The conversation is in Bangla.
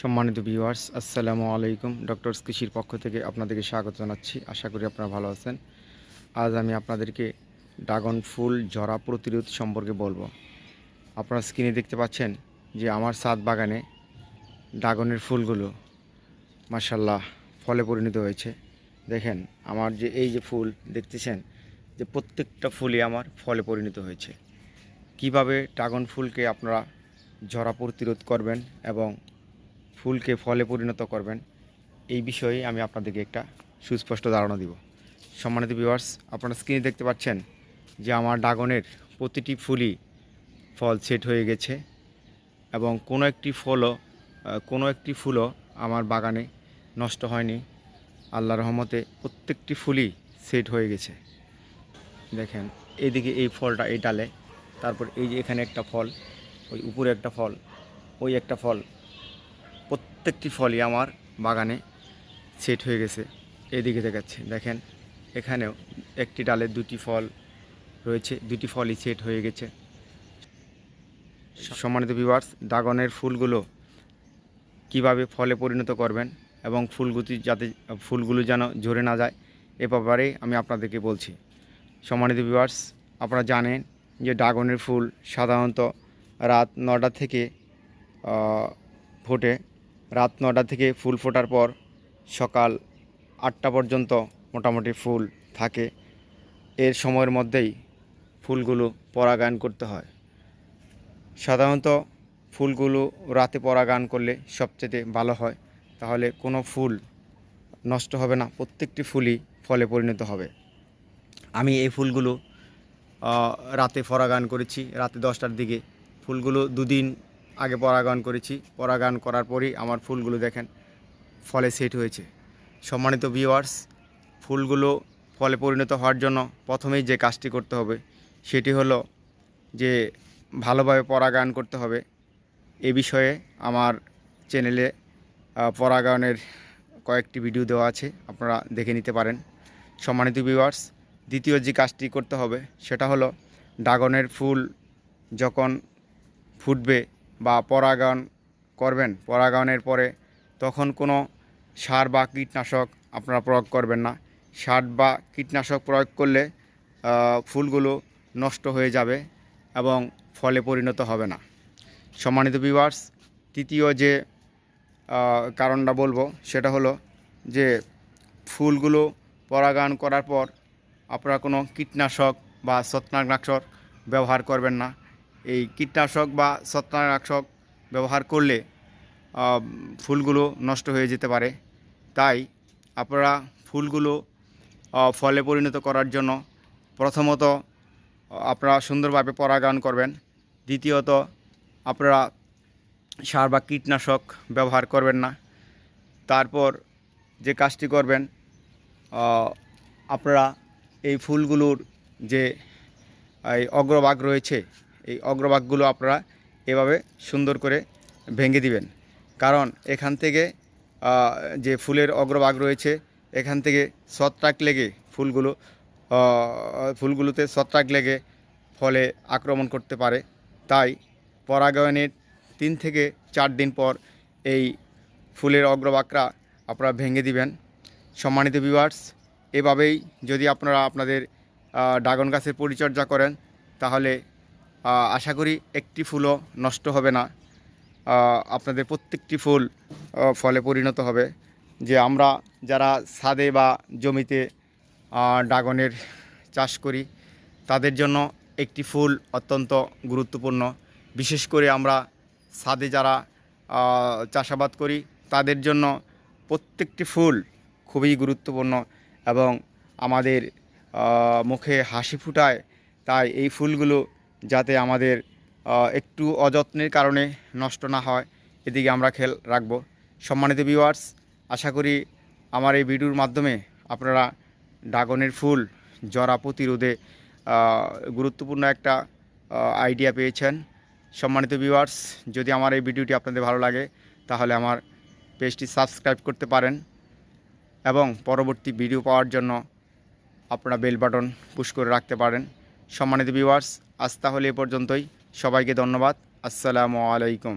সম্মানিত ভিউয়ার্স আসসালামু আলাইকুম। ডক্টরস কৃষির পক্ষ থেকে আপনাদেরকে স্বাগত জানাচ্ছি। আশা করি আপনারা ভালো আছেন। আজ আমি আপনাদেরকে ড্রাগন ফুল ঝরা প্রতিরোধ সম্পর্কে বলব। আপনারা স্ক্রিনে দেখতে পাচ্ছেন যে আমার সাত বাগানে ড্রাগনের ফুলগুলো মাসাল্লাহ ফলে পরিণত হয়েছে। দেখেন, আমার যে এই যে ফুল দেখতেছেন যে প্রত্যেকটা ফুলই আমার ফলে পরিণত হয়েছে। কীভাবে ড্রাগন ফুলকে আপনারা ঝরা প্রতিরোধ করবেন এবং ফুলকে ফলে পরিণত করবেন, এই বিষয়ে আমি আপনাদেরকে একটা সুস্পষ্ট ধারণা দিব। সম্মানিত ভিউয়ার্স আপনারা স্ক্রিনে দেখতে পাচ্ছেন যে আমার ড্রাগনের প্রতিটি ফুলই ফল সেট হয়ে গেছে এবং কোনো একটি ফলও কোনো একটি ফুলও আমার বাগানে নষ্ট হয়নি। আল্লাহ রহমতে প্রত্যেকটি ফুলই সেট হয়ে গেছে। দেখেন, এইদিকে এই ফলটা এই ডালে, তারপর এই যে এখানে একটা ফল, ওই উপরে একটা ফল, ওই একটা ফল প্রত্যেকটি ফলই আমার বাগানে সেট হয়ে গেছে। এদিকে দেখাচ্ছে, দেখেন, এখানেও একটি ডালে দুটি ফল রয়েছে, দুটি ফলই সেট হয়ে গেছে। সম্মানিত বিভার্স ড্রাগনের ফুলগুলো কীভাবে ফলে পরিণত করবেন এবং ফুলগুতি যাতে, ফুলগুলো যেন ঝরে না যায়, এ ব্যাপারে আমি আপনাদেরকে বলছি। সম্মানিত বিভার্স আপনারা জানেন যে ড্রাগনের ফুল সাধারণত রাত নটা থেকে ফোটে রাত নটা থেকে ফুল ফোটার পর সকাল আটটা পর্যন্ত মোটামুটি ফুল থাকে। এর সময়ের মধ্যেই ফুলগুলো পরাগায়ন করতে হয়। সাধারণত ফুলগুলো রাতে পরাগায়ন করলে সবচেয়ে ভালো হয়। তাহলে কোনো ফুল নষ্ট হবে না, প্রত্যেকটি ফুলই ফলে পরিণত হবে। আমি এই ফুলগুলো রাতে পরাগায়ন করেছি। রাতে দশটার দিকে ফুলগুলো দুদিন আগে পরাগায়ন করেছি। পরাগায়ন করার পরই আমার ফুলগুলো দেখেন, ফলে সেট হয়েছে। সম্মানিত ভিউয়ার্স ফুলগুলো ফলে পরিণত হওয়ার জন্য প্রথমেই যে কাজটি করতে হবে, সেটি হলো যে ভালোভাবে পরাগায়ন করতে হবে। এ বিষয়ে আমার চ্যানেলে পরাগায়নের কয়েকটি ভিডিও দেওয়া আছে, আপনারা দেখে নিতে পারেন। সম্মানিত ভিউয়ার্স দ্বিতীয় যে কাজটি করতে হবে, সেটা হলো ড্রাগনের ফুল যখন ফুটবে বা পরাগায়ন করবেন, পরাগায়নের পরে তখন কোনো সার বা কীটনাশক আপনারা প্রয়োগ করবেন না। সার বা কীটনাশক প্রয়োগ করলে ফুলগুলো নষ্ট হয়ে যাবে এবং ফলে পরিণত হবে না। সম্মানিত ভিউয়ার্স তৃতীয় যে কারণটা বলব সেটা হলো যে, ফুলগুলো পরাগায়ন করার পর আপনারা কোনো কীটনাশক বা ছত্রাকনাশক ব্যবহার করবেন না। এই কীটনাশক বা ছত্রাকনাশক ব্যবহার করলে ফুলগুলো নষ্ট হয়ে যেতে পারে। তাই আপনারা ফুলগুলো ফলে পরিণত করার জন্য প্রথমত, আপনারা সুন্দরভাবে পরাগায়ন করবেন। দ্বিতীয়ত, আপনারা সার বা কীটনাশক ব্যবহার করবেন না। তারপর যে কাজটি করবেন আপনারা এই ফুলগুলোর যে অগ্রভাগ রয়েছে এই অগ্রভাগগুলো আপনারা এভাবে সুন্দর করে ভেঙে দিবেন। কারণ এখান থেকে যে ফুলের অগ্রভাগ রয়েছে, এখান থেকে ছত্রাক লেগে ফুলগুলো ফুলগুলোতে ছত্রাক লেগে ফলে আক্রমণ করতে পারে। তাই পরাগায়নের তিন থেকে চার দিন পর এই ফুলের অগ্রভাগরা আপনারা ভেঙে দিবেন। সম্মানিত ভিউয়ার্স এভাবেই যদি আপনারা আপনাদের ড্রাগন গাছের পরিচর্যা করেন, তাহলে আশা করি একটি ফুলও নষ্ট হবে না। আপনাদের প্রত্যেকটি ফুল ফলে পরিণত হবে। যে আমরা যারা ছাদে বা জমিতে ড্রাগনের চাষ করি, তাদের জন্য একটি ফুল অত্যন্ত গুরুত্বপূর্ণ। বিশেষ করে আমরা ছাদে যারা চাষাবাদ করি, তাদের জন্য প্রত্যেকটি ফুল খুবই গুরুত্বপূর্ণ এবং আমাদের মুখে হাসি ফুটায়। তাই এই ফুলগুলো যাতে আমাদের একটু অযত্নের কারণে নষ্ট না হয়, এদিকে আমরা খেয়াল রাখব। সম্মানিত ভিউয়ার্স আশা করি আমার এই ভিডিওর মাধ্যমে আপনারা ড্রাগনের ফুল, জরা প্রতিরোধে গুরুত্বপূর্ণ একটা আইডিয়া পেয়েছেন। সম্মানিত ভিউয়ার্স যদি আমার এই ভিডিওটি আপনাদের ভালো লাগে, তাহলে আমার পেজটি সাবস্ক্রাইব করতে পারেন এবং পরবর্তী ভিডিও পাওয়ার জন্য আপনারা বেল বাটন পুশ করে রাখতে পারেন। সম্মানিত ভিউয়ার্স আজ তাহলে এ পর্যন্তই। সবাইকে ধন্যবাদ। আসসালামু আলাইকুম।